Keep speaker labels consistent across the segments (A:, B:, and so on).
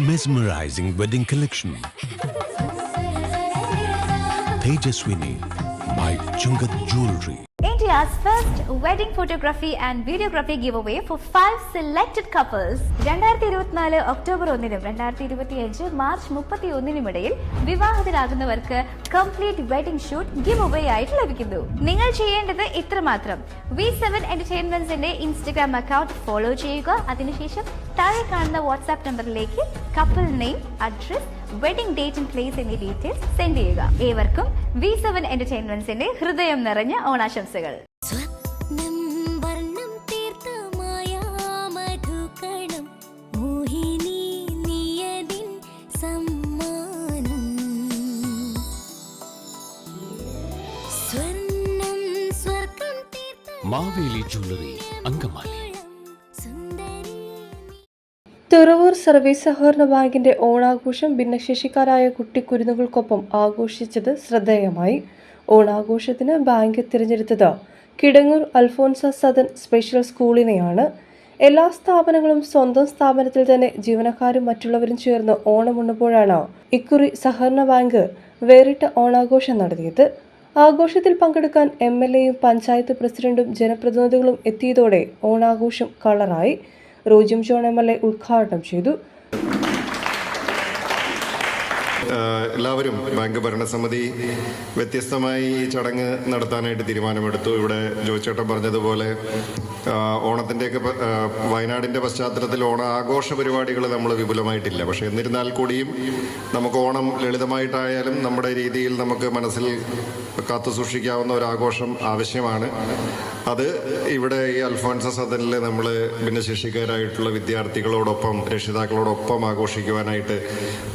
A: mesmerizing wedding collection. Tejaswini by Chungat Jewelry.
B: India's first wedding photography and videography giveaway for five selected couples. രണ്ടായിരത്തി ഇരുപത്തിനാല് October ഒന്നിനും രണ്ടായിരത്തി ഇരുപത്തിയഞ്ച് March മുപ്പത്തി ഒന്നിനും ഇടയിൽ വിവാഹിതരാകുന്നവർക്ക് complete wedding shoot give away ആയിട്ട് ലഭിക്കുന്നു. നിങ്ങൾ ചെയ്യേണ്ടത് ഇത്രമാത്രം. വി സെവൻ എന്റർടൈൻമെന്റ്സിന്റെ ഇൻസ്റ്റഗ്രാം അക്കൗണ്ട് ഫോളോ ചെയ്യുക. അതിനുശേഷം താഴെ കാണുന്ന വാട്സാപ്പ് നമ്പറിലേക്ക് couple name address wedding date and place എന്നീ ഡീറ്റെയിൽസ് സെൻഡ് ചെയ്യുക. ഏവർക്കും വി സെവൻ എന്റർടൈൻമെന്റ്സിന്റെ ഹൃദയം നിറഞ്ഞ ഓണാശംസകൾ.
C: മാവേലി ജ്വല്ലറി അങ്കമാലി.
D: തുറവൂർ സർവീസ് സഹകരണ ബാങ്കിന്റെ ഓണാഘോഷം ഭിന്നശേഷിക്കാരായ കുട്ടിക്കുരുന്നുകൾക്കൊപ്പം ആഘോഷിച്ചത് ശ്രദ്ധേയമായി. ഓണാഘോഷത്തിന് ബാങ്ക് തിരഞ്ഞെടുത്തത് കിടങ്ങൂർ അൽഫോൻസ സദൻ സ്പെഷ്യൽ സ്കൂളിനെയാണ്. എല്ലാ സ്ഥാപനങ്ങളും സ്വന്തം സ്ഥാപനത്തിൽ തന്നെ ജീവനക്കാരും മറ്റുള്ളവരും ചേർന്ന് ഓണമുണ്ണുമ്പോഴാണ് ഇക്കുറി സഹകരണ ബാങ്ക് വേറിട്ട ഓണാഘോഷം നടത്തിയത്. ആഘോഷത്തിൽ പങ്കെടുക്കാൻ എം എൽ എയും പഞ്ചായത്ത് പ്രസിഡന്റും ജനപ്രതിനിധികളും എത്തിയതോടെ ഓണാഘോഷം കളറായി Roji M John M L A ഉദ്ഘാടനം ചെയ്തു.
E: എല്ലാവരും ബാങ്ക് ഭരണസമിതി വ്യത്യസ്തമായി ഈ ചടങ്ങ് നടത്താനായിട്ട് തീരുമാനമെടുത്തു. ഇവിടെ ജോയിച്ചേട്ടൻ പറഞ്ഞതുപോലെ ഓണത്തിന്റെയൊക്കെ വയനാടിന്റെ പശ്ചാത്തലത്തിൽ ഓണ ആഘോഷ പരിപാടികൾ നമ്മൾ വിപുലമായിട്ടില്ല. പക്ഷേ എന്നിരുന്നാൽ കൂടിയും നമുക്ക് ഓണം ലളിതമായിട്ടായാലും നമ്മുടെ രീതിയിൽ നമുക്ക് മനസ്സിൽ കാത്തു സൂക്ഷിക്കാവുന്ന ഒരു ആഘോഷം ആവശ്യമാണ്. അത് ഇവിടെ ഈ അൽഫോൻസ സദനിൽ നമ്മൾ ഭിന്നശേഷിക്കാരായിട്ടുള്ള വിദ്യാർത്ഥികളോടൊപ്പം രക്ഷിതാക്കളോടൊപ്പം ആഘോഷിക്കുവാനായിട്ട്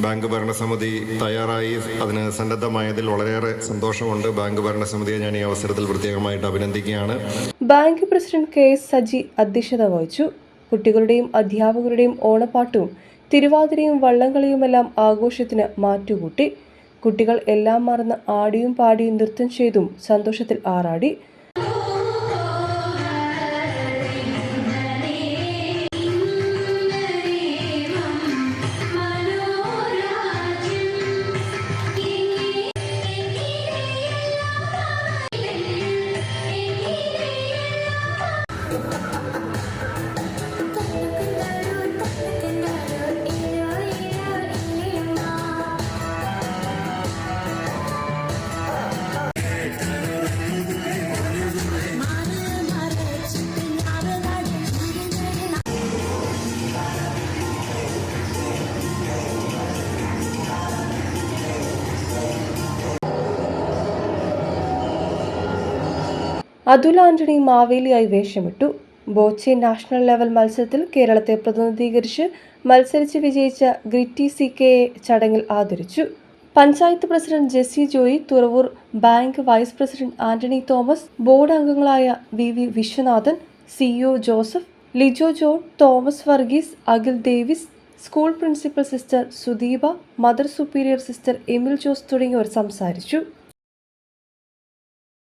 E: ബാങ്ക് ഭരണസമിതി തയ്യാറായി. അതിന് സന്നദ്ധമായതിൽ വളരെയേറെ സന്തോഷമുണ്ട്. ബാങ്ക് ഭരണസമിതിയെ ഞാൻ ഈ അവസരത്തിൽ പ്രത്യേകമായിട്ട് അഭിനന്ദിക്കുകയാണ്.
D: Bank president K S Saji അധ്യക്ഷത വഹിച്ചു. കുട്ടികളുടെയും അധ്യാപകരുടെയും ഓണപ്പാട്ടും തിരുവാതിരയും വള്ളംകളിയുമെല്ലാം ആഘോഷത്തിന് മാറ്റുകൂട്ടി. കുട്ടികൾ എല്ലാം മറന്ന് ആടിയും പാടിയും നൃത്തം ചെയ്തും സന്തോഷത്തിൽ ആറാടി. അതുൽ ആന്റണി മാവേലിയായി വേഷമിട്ടു. ബോച്ചെ നാഷണൽ ലെവൽ മത്സരത്തിൽ കേരളത്തെ പ്രതിനിധീകരിച്ച് മത്സരിച്ച് വിജയിച്ച ഗ്രിറ്റി സി കെയെ ചടങ്ങിൽ ആദരിച്ചു. Panchayat president Jessy Joy Thuravoor bank vice president Antony Thomas board അംഗങ്ങളായ V V Viswanathan CEO Joseph Lijo John Thomas Varghese Akhil Devis school principal sister Sudeepa mother superior sister Emil Jose തുടങ്ങിയവർ സംസാരിച്ചു.